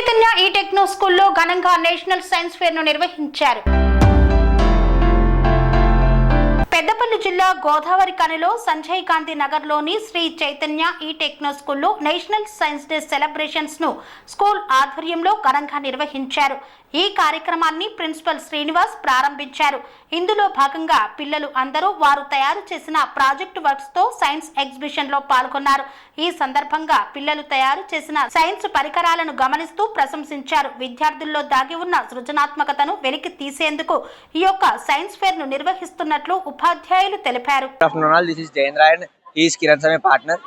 చైతన్య ఈ టెక్నో స్కూల్లో ఘనంగా నేషనల్ సైన్స్ ఫేర్ను నిర్వహించారు. జిల్లా గోదావరి కనిలో సంజయ్ గాంధీ నగర్లోని శ్రీ చైతన్య ఈ టెక్నో స్కూల్లో నేషనల్ సైన్స్ డే సెలబ్రేషన్స్ను స్కూల్ ఆధ్వర్యంలో ఘనంగా నిర్వహించారు. ఈ కార్యక్రమాన్ని ప్రిన్సిపల్ శ్రీనివాస్ ప్రారంభించారు. ఇందులో భాగంగా పిల్లలు అందరూ వారు తయారు చేసిన ప్రాజెక్ట్ వర్క్స్తో సైన్స్ ఎగ్జిబిషన్లో పాల్గొన్నారు. ఈ సందర్భంగా పిల్లలు తయారు చేసిన సైన్స్ పరికరాలను గమనిస్తూ ప్రశంసించారు. విద్యార్థుల్లో దాగి ఉన్న సృజనాత్మకతను వెలికి తీసేందుకు ఈ యొక్క సైన్స్ ఫేర్ను నిర్వహిస్తున్నట్లు ఉపాధ్యాయులు తెలిపారు Good afternoon all, this is Jayendra and he is Kiran Same partner.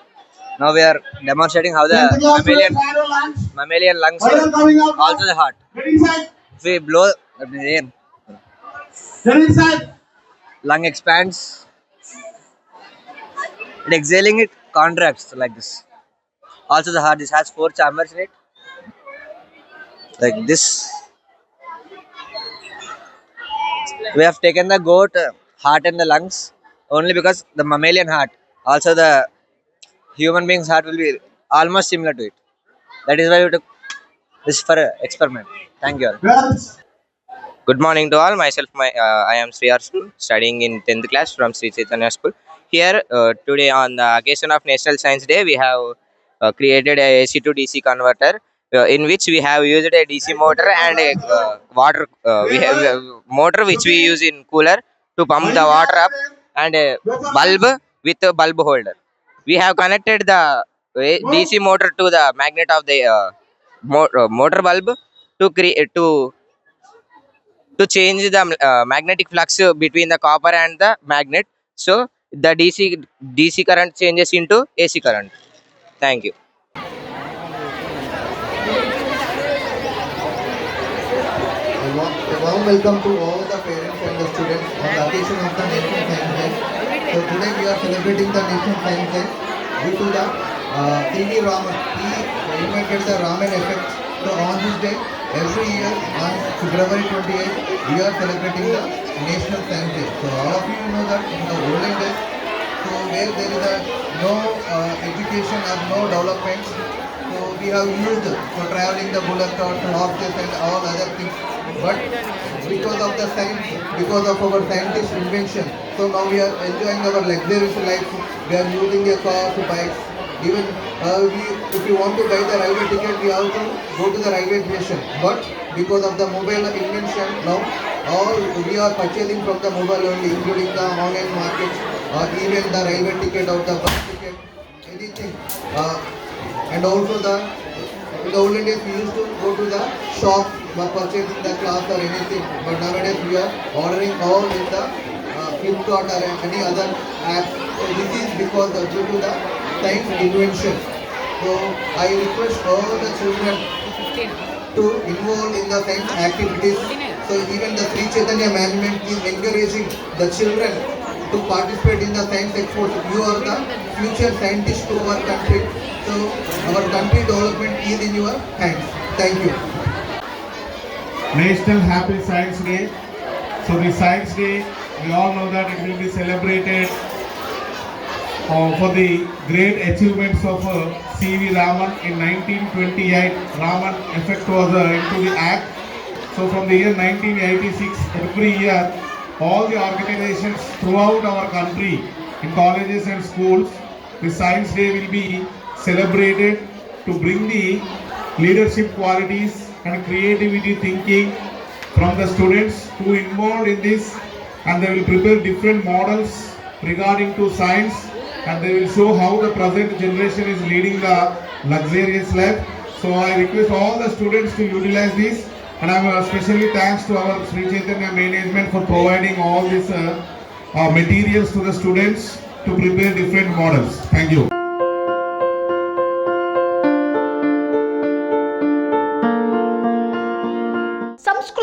Now we are demonstrating how the mammalian, mammalian lungs work, also the heart. Get inside. If we blow the air, Get inside. lung expands, and exhaling it contracts like this. Also the heart, this has four chambers in it, like this. We have taken the goat uh, heart and the lungs only because the mammalian heart, also the human being's heart will be almost similar to it. That is why we took this for uh, experiment. Thank you all. Good morning to all. Myself, my uh, I am Sri Arsun, studying in 10th class from Sri Chaitanya School. Here uh, today on the occasion of National Science Day, we have uh, created a AC to DC converter. Uh, in which we have used a DC motor and a uh, water. Uh, we have a motor which we use in cooler to pump the water up, and a bulb with a bulb holder. We have connected the uh, DC motor to the magnet of the uh, uh, motor bulb to create to to change the uh, magnetic flux between the copper and the magnet. So the dc dc current changes into ac current. Thank you A warm, a warm welcome to all the parents and the students on the occasion of the National Science Day. So today we are celebrating the National Science Day due to the uh. Raman. He invented the Raman effect. So on this day, every year on February 28th, we are celebrating the National Science Day. So all of you know that in the olden days, so where there is a no uh, education or no development, so we have used for traveling the bullock carts, horses and all other things. But because of the science, because of our scientist invention, so now we are enjoying our luxurious life. We are using a cars, bikes. Even uh, we, if you want to buy the railway ticket, we have to go to the railway station. But because of the mobile invention, now all we are purchasing from the mobile only, including the online markets or even the railway ticket or the bus ticket, anything. Uh, and also the in the olden days we used to go to the shop for purchasing the cloth or anything but nowadays we are ordering all in the uh, Flipkart or any other app so this is because of due to the science invention so I request all the children to involve in the science activities so even the Sri Chaitanya management is encouraging the children to participate in the science expos. You are the future scientists to our country. So our country development is in your hands. Thank you. National Happy Science Day. So the Science Day, we all know that it will be celebrated uh, for the great achievements of uh, C.V. Raman in 1928. Raman effect was uh, into the act. So from the year 1986, every year, all the organizations throughout our country, in colleges and schools, the Science Day will be celebrated to bring the leadership qualities and creativity thinking from the students who involved in this and they will prepare different models regarding to science and they will show how the present generation is leading the luxurious life. So I request all the students to utilize this and I am especially thanks to our Sri Chaitanya management for providing all these uh, uh, materials to the students to prepare different models. Thank you.